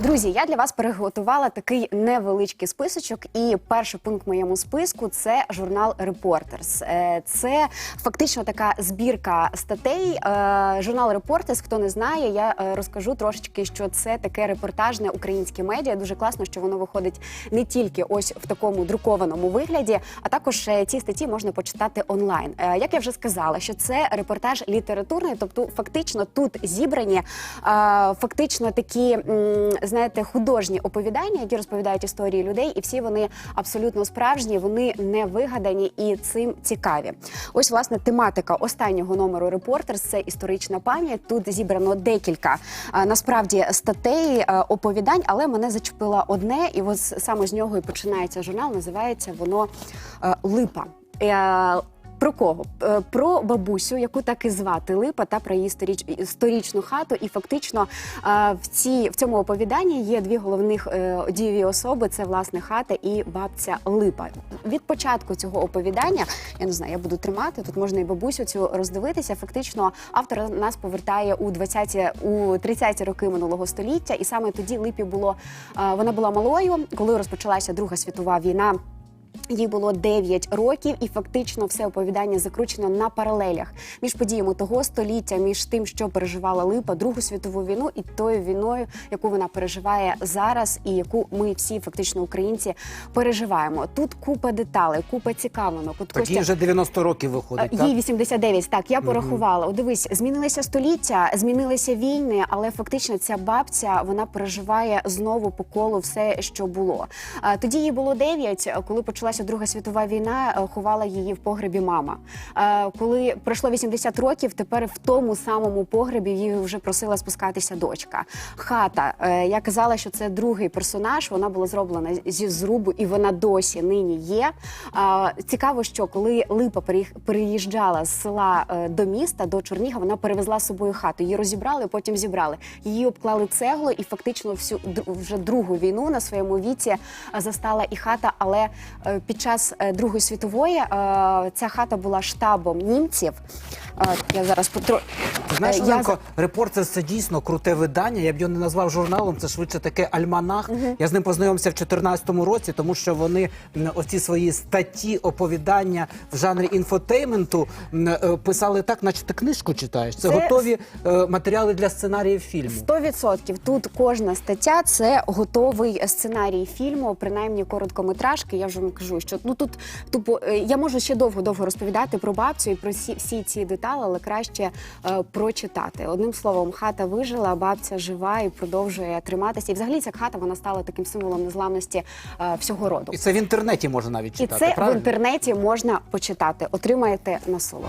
Друзі, я для вас переготувала такий невеличкий списочок. І перший пункт в моєму списку це журнал Reporters. Е, Це фактично така збірка статей. Е, Журнал Reporters, хто не знає, я е, розкажу трошечки, що це таке репортажне українське медіа. Дуже класно, що воно виходить не тільки ось в такому друкованому вигляді, а також ці статті можна почитати онлайн. Як я вже сказала, що це репортаж літературний, тобто фактично тут зібрані фактично такі, знаєте, художні оповідання, які розповідають історії людей, і всі вони абсолютно справжні, вони не вигадані і цим цікаві. Ось власне тематика останнього номеру Reporters – це історична пам'ять. Тут зібрано декілька е, насправді статей, е, оповідань, але мене зачепило одне, і от саме з нього і починається журнал. Називається воно е, Липа. Про кого? Е, Про бабусю, яку так і звати Липа, та про її сторіч... сторічну хату. І фактично е, в, цій... в цьому оповіданні є дві головних е, дієві особи: це власне хата і бабця Липа. Від початку цього оповідання я не знаю, я буду тримати. Тут можна і бабусю цю роздивитися. Фактично, автор нас повертає у 20-ті, у 30-ті роки минулого століття, і саме тоді Липі було вона була малою, коли розпочалася Друга світова війна. Їй було 9 років, і фактично все оповідання закручено на паралелях між подіями того століття, між тим, що переживала Липа, Другу світову війну, і тою війною, яку вона переживає зараз, і яку ми всі фактично українці переживаємо. Тут купа деталей, купа цікавинок. От Так їй вже 90 років виходить, так? Їй 89, так я порахувала. О, дивись, змінилися століття, змінилися війни, але фактично ця бабця вона переживає знову по колу все, що було. Тоді їй було 9, коли почалася Друга світова війна, е, ховала її в погребі мама. Е, Коли пройшло 80 років, тепер в тому самому погребі її вже просила спускатися дочка. Хата. Е, Я казала, що це другий персонаж. Вона була зроблена зі зрубу, і вона досі нині є. Цікаво, що коли Липа переїжджала з села до міста, до Черніга, вона перевезла з собою хату. Її розібрали, потім зібрали. Її обклали цеглою, і фактично всю вже другу війну на своєму віці застала і хата. Але під час е, Другої світової е, ця хата була штабом німців. Е, Я зараз потро... Знаєш, Е, я репортер це дійсно круте видання. Я б його не назвав журналом, це швидше таке альманах. Я з ним познайомився в 2014 році, тому що вони оці свої статті, оповідання в жанрі інфотейменту е, писали так, наче ти книжку читаєш. Це, Це- готові е, матеріали для сценаріїв фільму. 100%. Тут кожна стаття це готовий сценарій фільму, принаймні короткометражки. Я вже кажу, що ну тут тупо е, я можу ще довго-довго розповідати про бабцю і про всі, всі ці деталі, але краще е, прочитати. Одним словом, хата вижила, бабця жива і продовжує триматися. І взагалі ця хата вона стала таким символом незламності е, всього роду. І це в інтернеті можна навіть І читати. правильно? в інтернеті можна почитати. Отримаєте насолоду.